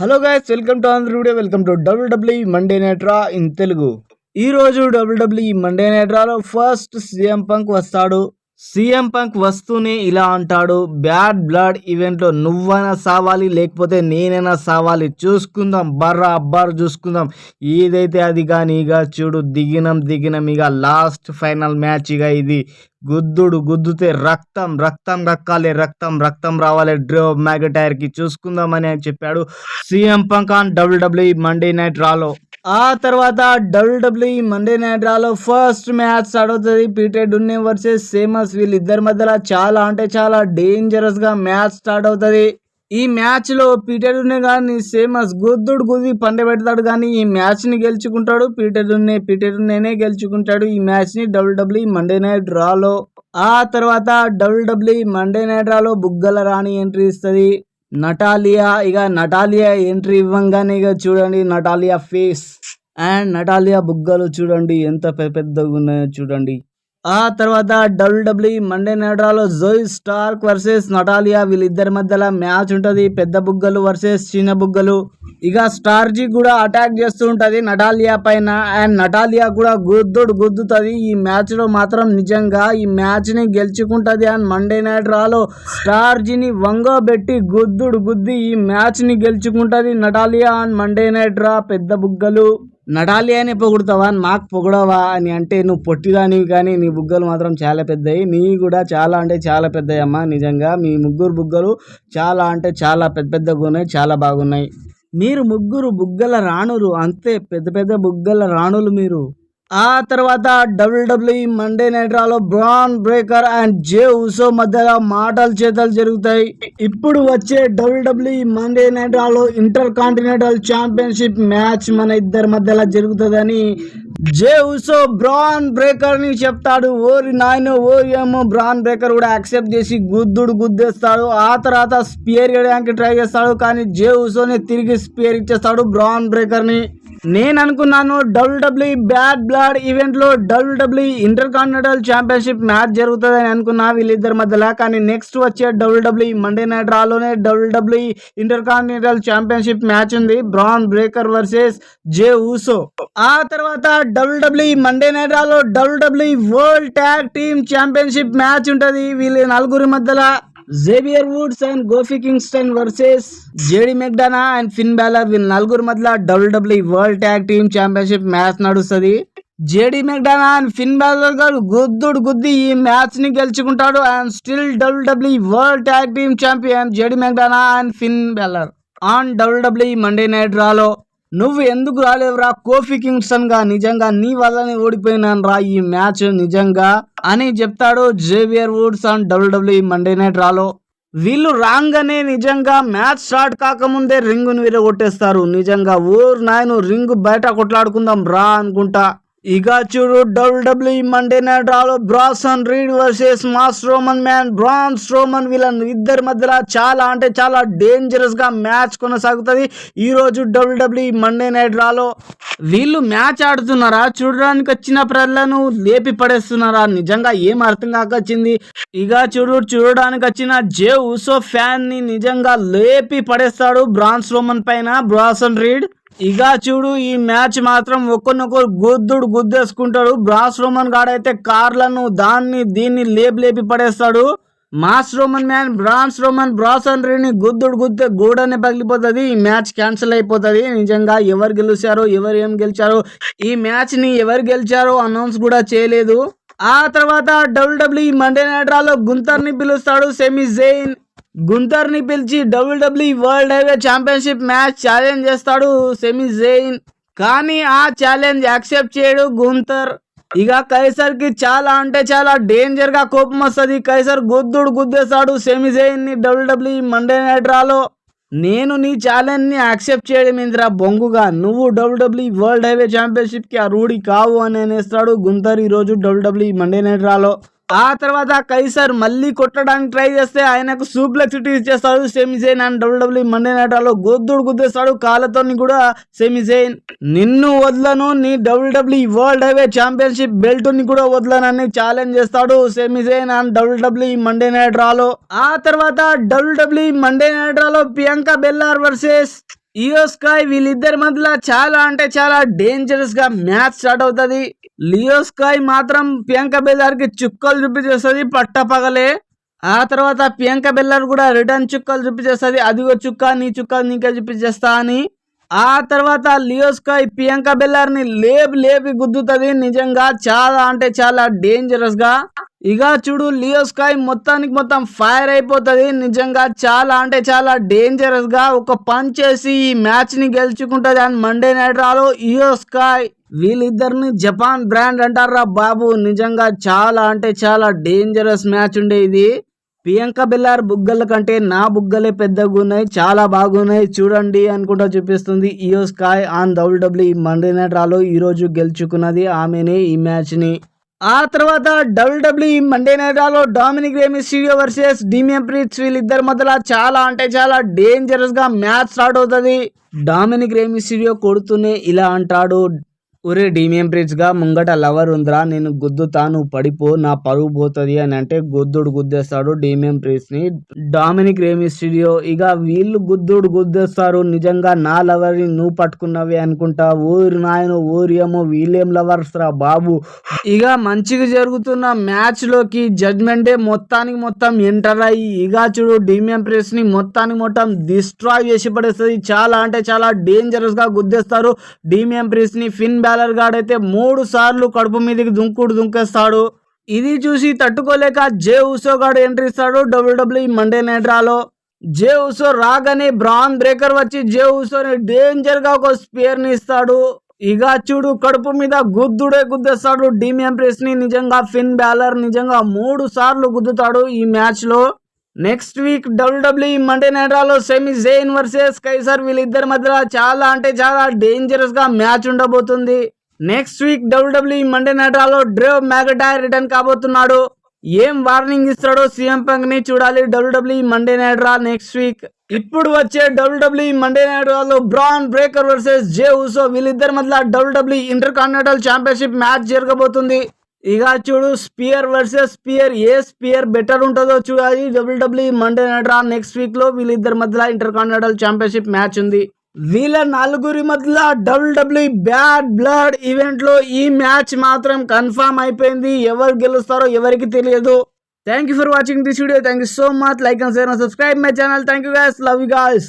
Hello guys welcome to Andhra video welcome to WWE Monday Night Raw in Telugu ఈ రోజు W W Monday నైట్రాలో first CM Punk వస్తాడు. CM Punk వస్తూనే ఇలా అంటాడు బ్యాడ్ బ్లడ్ ఈవెంట్లో నువ్వైనా సావాలి లేకపోతే నేనైనా సావాలి చూసుకుందాం బర్రా అబ్బారు చూసుకుందాం. ఏదైతే అది కానీ ఇక చూడు దిగినం దిగినం ఇక లాస్ట్ ఫైనల్ మ్యాచ్ ఇక ఇది. గుద్దుడు గుద్దుతే రక్తం రక్తం రక్కాలి రక్తం రక్తం రావాలి. డ్రో మ్యాగటైర్కి చూసుకుందామని అని చెప్పాడు. CM punk on on WW Monday night రాలో. ఆ తర్వాత డబ్ల్యూడబ్ల్యూ మండే నైట్ రాలో ఫస్ట్ మ్యాచ్ స్టార్ట్ అవుతుంది. పీటర్ డున్నే వర్సెస్ సేమస్ వీళ్ళిద్దరి మధ్యలో చాలా అంటే చాలా డేంజరస్గా మ్యాచ్ స్టార్ట్ అవుతుంది. ఈ మ్యాచ్లో కానీ సేమస్ గుద్దుడు గుది పండబెడతాడు కానీ ఈ మ్యాచ్ని గెలుచుకుంటాడు. పీటర్ డున్నే గెలుచుకుంటాడు ఈ మ్యాచ్ని డబ్ల్యూడబ్ల్యూ మండే నైట్ డ్రాలో. ఆ తర్వాత డబ్ల్యూడబ్ల్యూ మండే నైట్ రాలో బుగ్గల రాణి ఎంట్రీ ఇస్తుంది. నటాలియా ఇక నటాలియా ఎంట్రీ ఇవ్వంగానే ఇక చూడండి నటాలియా ఫేస్. అండ్ నటాలియా బుగ్గలు చూడండి ఎంత పెద్ద పెద్దగా ఉన్నాయో చూడండి. ఆ తర్వాత డబ్ల్యూడబ్ల్యూ మండే నైడ్రాలో జోయ్ స్టార్క్ వర్సెస్ నటాలియా వీళ్ళిద్దరి మధ్యలో మ్యాచ్ ఉంటుంది. పెద్ద బుగ్గలు వర్సెస్ చిన్న బుగ్గలు. ఇక స్టార్జీ కూడా అటాక్ చేస్తూ ఉంటుంది నటాలియా పైన. అండ్ నటాలియా కూడా గుద్దుడు గుద్దుతుంది. ఈ మ్యాచ్లో మాత్రం నిజంగా ఈ మ్యాచ్ని గెలుచుకుంటుంది. గెలుచుకుంటది అండ్ మండే నైట్ రాలో స్టార్జీని వంగబెట్టి గుద్దుడు గుద్ది ఈ మ్యాచ్ని గెలుచుకుంటుంది Natalya. And Monday night raw పెద్ద బుగ్గలు. నడాలి అని పొగుడుతావా? మాకు పొగడవా అని అంటే నువ్వు పొట్టిదానివి కానీ నీ బుగ్గలు మాత్రం చాలా పెద్దవి నీ కూడా చాలా అంటే చాలా పెద్దయమ్మా నిజంగా. మీ ముగ్గురు బుగ్గలు చాలా అంటే చాలా పెద్ద పెద్దగా ఉన్నాయి చాలా బాగున్నాయి. మీరు ముగ్గురు బుగ్గల రాణులు అంతే. పెద్ద పెద్ద బుగ్గల రాణులు మీరు. ఆ తర్వాత WWE Monday నైట్రాలో Bron Breakker and Jey Uso మధ్యలో మాటలు చేతలు జరుగుతాయి. ఇప్పుడు వచ్చే డబ్ల్యూడబ్ల్యూఈ మండే నైట్రాలో ఇంటర్ కాంటినెంటల్ ఛాంపియన్షిప్ మ్యాచ్ మన ఇద్దరి మధ్యలో జరుగుతుందని జే ఉసో బ్రాన్ బ్రేకర్ని చెప్తాడు. ఓరి నాయన ఓరి ఏమో బ్రాన్ బ్రేకర్ కూడా యాక్సెప్ట్ చేసి గుద్దుడు గుద్దేస్తాడు. ఆ తర్వాత స్పియర్ చేయడానికి ట్రై చేస్తాడు కానీ జే ఉసోని తిరిగి స్పియర్ ఇచ్చేస్తాడు బ్రాన్ బ్రేకర్ని నేను అనుకున్నాను డబ్ల్యూడబ్ల్యూ బ్యాడ్ బ్లాడ్ ఈవెంట్లో W W intercontinental championship match జరుగుతుందని అనుకున్నా వీళ్ళిద్దరి మధ్యలో. కానీ నెక్స్ట్ వచ్చే డబ్ల్యూడబ్ల్యూ మండే నైట్ రాలోనే W W intercontinental championship match ఉంది. Bron Breakker versus Jey Uso. ఆ తర్వాత W W Monday night రాలో WW world tag team championship match ఉంటుంది. వీళ్ళ నలుగురి మధ్యలో Xavier Woods and Kofi Kingston versus JD McDonagh and Finn Balor వీళ్ళ నలుగురు మధ్య WW world tag team championship match నడుస్తుంది. JD McDonagh and Finn Balor garu గుద్దుడు గుద్ది ఈ మ్యాచ్ని గెలుచుకుంటాడు and still WW world tag team champion JD McDonagh and Finn Balor on WW Monday night రాలో నువ్వు ఎందుకు రాలేవురా? Kofi కింగ్స్టన్గా నిజంగా నీ వల్లనే ఓడిపోయినాను రా ఈ మ్యాచ్ నిజంగా అని చెప్తాడు Xavier Woods and WW Monday night రాలో. వీళ్ళు రాగానే నిజంగా మ్యాచ్ స్టార్ట్ కాకముందే రింగును విరగొట్టేస్తారు. నిజంగా ఓర్ నాయను రింగ్ బయట కొట్లాడుకుందాం రా అనుకుంటా. ఇక చూడు డబ్ల్యూడబ్ల్యూ మండే నైట్ రాలో Bronson Reed versus mass Roman man Braun Roman వీళ్ళ ఇద్దరి మధ్యలో చాలా అంటే చాలా డేంజరస్గా మ్యాచ్ కొనసాగుతుంది. ఈరోజు రోజు డబ్ల్యూడబ్ల్యూ మండే నైట్ రాలో వీళ్ళు మ్యాచ్ ఆడుతున్నారా? చూడడానికి వచ్చిన ప్రజలను లేపి పడేస్తున్నారా? నిజంగా ఏం అర్థం కాకొచ్చింది ఇక చూడు చూడడానికి వచ్చిన జే ఉసో ఫ్యాన్ని నిజంగా లేపి పడేస్తాడు బ్రాన్స్ రోమన్ పైన. బ్రాసన్ రీడ్ ఇక చూడు ఈ మ్యాచ్ మాత్రం ఒక్కొనొక్కరు గుద్దుడు గుద్దేసుకుంటాడు. బ్రాస్ రోమన్ గాడైతే కార్లను దాన్ని దీన్ని లేపి లేపి పడేస్తాడు. Mass Roman man Braun's Roman Bronson రీని గుద్దుడు గుద్దే గూడనే పగిలిపోతుంది. ఈ మ్యాచ్ క్యాన్సిల్ అయిపోతుంది. నిజంగా ఎవరు గెలిచారో ఎవరు ఏం గెలిచారో ఈ మ్యాచ్ని ఎవరు గెలిచారో అనౌన్స్ కూడా చేయలేదు. ఆ తర్వాత డబ్ల్యూడబ్ల్యూ మండే నైట్ రాలో పిలుస్తాడు. సెమీ జైన్ గుంతర్ని పిలిచి WW world heavyweight championship match challenge చేస్తాడు సెమీ జైన్. కానీ ఆ ఛాలెంజ్ యాక్సెప్ట్ చేయడు గుంతర్. ఇక కైసర్కి చాలా అంటే చాలా డేంజర్గా కోపం వస్తుంది. కైసర్ గుద్దుడు గుద్దేస్తాడు సెమీ జైన్ని డబ్ల్యూడబ్ల్యూ మండే నైట్ రాలో. నేను నీ ఛాలెంజ్ని యాక్సెప్ట్ చేయడం ఏందిరా బొంగుగా? నువ్వు డబ్ల్యూడబ్ల్యూ వరల్డ్ హైవే ఛాంపియన్షిప్కి ఆ రూఢి కావు అని అనేస్తాడు గుంతర్ ఈ రోజు డబ్ల్యూడబ్ల్యూ మండే నైట్ రాలో. ఆ తర్వాత కైసర్ మళ్ళీ కొట్టడానికి ట్రై చేస్తే ఆయనకు సూప్లెక్సిటీ ఇచ్చేస్తాడు Sami Zayn and WWE Monday నైటాలో గొద్దుడు గుద్దేస్తాడు. కాళ్ళతో కూడా సెమిజైన్ నిన్ను వదలను నీ డబ్ల్యూడబ్ల్యూ వరల్డ్ హైవే ఛాంపియన్షిప్ బెల్ట్ని కూడా వదలనని ఛాలెంజ్ చేస్తాడు Sami Zayn and WW Monday night రాలో. ఆ తర్వాత డబ్ల్యూడబ్ల్యూ మండే నైట్ రాలో ప్రియాంక బెల్లార్ వర్సెస్ ఇయో వీళ్ళిద్దరి మధ్యలో చాలా అంటే చాలా డేంజరస్గా మ్యాచ్ స్టార్ట్ అవుతది. లియోస్కాయ్ మాత్రం ప్రియాంక బెల్లార్కి చుక్కలు చూపించేస్తుంది పట్టపగలే ఆ తర్వాత ప్రియాంక బెల్లార్ కూడా రిటర్న్ చుక్కలు చూపించేస్తుంది. అదిగో చుక్క నీ చుక్క నీకే చూపించేస్తా అని. ఆ తర్వాత లియోస్కాయ్ ప్రియాంక బెల్లార్ని లేపి లేపి గుద్దుతుంది. నిజంగా చాలా అంటే చాలా డేంజరస్గా. ఇక చూడు లియోస్కాయ్ మొత్తానికి మొత్తం ఫైర్ అయిపోతుంది. నిజంగా చాలా అంటే చాలా డేంజరస్గా ఒక పంచ్ చేసి ఈ మ్యాచ్ని గెలుచుకుంటది. అండ్ మండే నైట్ రాలో ఇయో వీళ్ళిద్దరిని జపాన్ బ్రాండ్ అంటారా బాబు? నిజంగా చాలా అంటే చాలా డేంజరస్ మ్యాచ్ ఉండే ఇది. ప్రియాంక బెల్లార్ బుగ్గల కంటే నా బుగ్గలే పెద్దగా ఉన్నాయి చాలా బాగున్నాయి చూడండి అనుకుంటా చూపిస్తుంది Iyo Sky on WW Monday night రాలో ఈరోజు గెలుచుకున్నది ఆమెనే ఈ మ్యాచ్ని. ఆ తర్వాత W W Monday night రాలో Dominik Mysterio versus Damian Priest వీళ్ళిద్దరి మధ్యలో చాలా అంటే చాలా డేంజరస్గా మ్యాచ్ స్టార్ట్ అవుతుంది. డామినిక్ రేమి స్టూడియో కొడుతూనే ఇలా అంటాడు ఒరే డీమియం ప్రీట్స్ ముంగట లవర్ ఉందిరా నేను గుద్దుతా నువ్వు పడిపో నా పరువు పోతుంది అని అంటే గుద్దుడు గుద్దేస్తాడు డీమియం ప్రీట్స్ డామినిక్ రేమి స్టూడియో ఇక వీళ్ళు గుద్దుడు గుద్దేస్తారు నిజంగా నా లవర్ని నువ్వు పట్టుకున్నవి అనుకుంటా ఊరి నాయన ఊరి ఏమో వీళ్ళేం లవర్స్ రా బాబు. ఇక మంచిగా జరుగుతున్న మ్యాచ్లోకి జడ్మెంటే డే మొత్తానికి మొత్తం ఎంటర్ అయ్యి ఇక చూడు డీమియం ప్రెస్ మొత్తానికి మొత్తం డిస్ట్రాయ్ చేసి పడేస్తుంది. చాలా అంటే చాలా డేంజరస్గా గుద్దేస్తారు. డీమియం ప్రెస్ ఫిన్ బ్యాక్ గాడ్ అయితే మూడు సార్లు కడుపు మీదకి దుంకుడు దుంకేస్తాడు. ఇది చూసి తట్టుకోలేక జే ఉసో గాడు ఎంట్రీ ఇస్తాడు WW Monday night Jey Uso రాగానే బ్రాన్ బ్రేకర్ వచ్చి జే ఉసోని డేంజర్గా ఒక స్పేర్ని ఇస్తాడు. ఇక చూడు కడుపు మీద గుద్దుడే గుద్దేస్తాడు. డీమియం ప్రెస్ని నిజంగా ఫిన్ బ్యాలర్ నిజంగా మూడు సార్లు గుద్దుతాడు ఈ మ్యాచ్లో నెక్స్ట్ వీక్ డబ్ల్యూడబ్ల్యూఈ మండే నెడ్రాలో సెమీ జైన్ వర్సెస్ కైసర్ వీళ్ళిద్దరి మధ్యలో చాలా అంటే చాలా డేంజరస్గా మ్యాచ్ ఉండబోతుంది. నెక్స్ట్ వీక్ డబ్ల్యూడబ్ల్యూఈ మండే నెడ్రాలో డ్రేవ్ మ్యాగటైర్ రిటర్న్ కాబోతున్నాడు. ఏం వార్నింగ్ ఇస్తాడో సీఎం పంక్ని చూడాలి WWE Monday night raw next week ఇప్పుడు వచ్చే WWE Monday నెడ్రాలో Bron Breakker versus Jey Uso వీళ్ళిద్దరి మధ్య WW intercontinental championship match జరగబోతుంది. ఇక చూడు స్పియర్ వర్సెస్ స్పియర్ ఏ స్పియర్ బెటర్ ఉంటుందో చూడాలి డబ్ల్యూడబ్ల్యూ మండే నైట్రా నెక్స్ట్ వీక్లో వీళ్ళిద్దరి మధ్యలో ఇంటర్ కాంటినెంటల్ ఛాంపియన్షిప్ మ్యాచ్ ఉంది. వీళ్ళ నలుగురి మధ్యలో డబ్ల్యూడబ్ల్యూ బ్యాడ్ బ్లడ్ ఈవెంట్లో ఈ మ్యాచ్ మాత్రం కన్ఫర్మ్ అయిపోయింది. ఎవరు గెలుస్తారో ఎవరికి తెలియదు. Thank you for watching this video thank you so much like and share and subscribe my channel thank you guys love you guys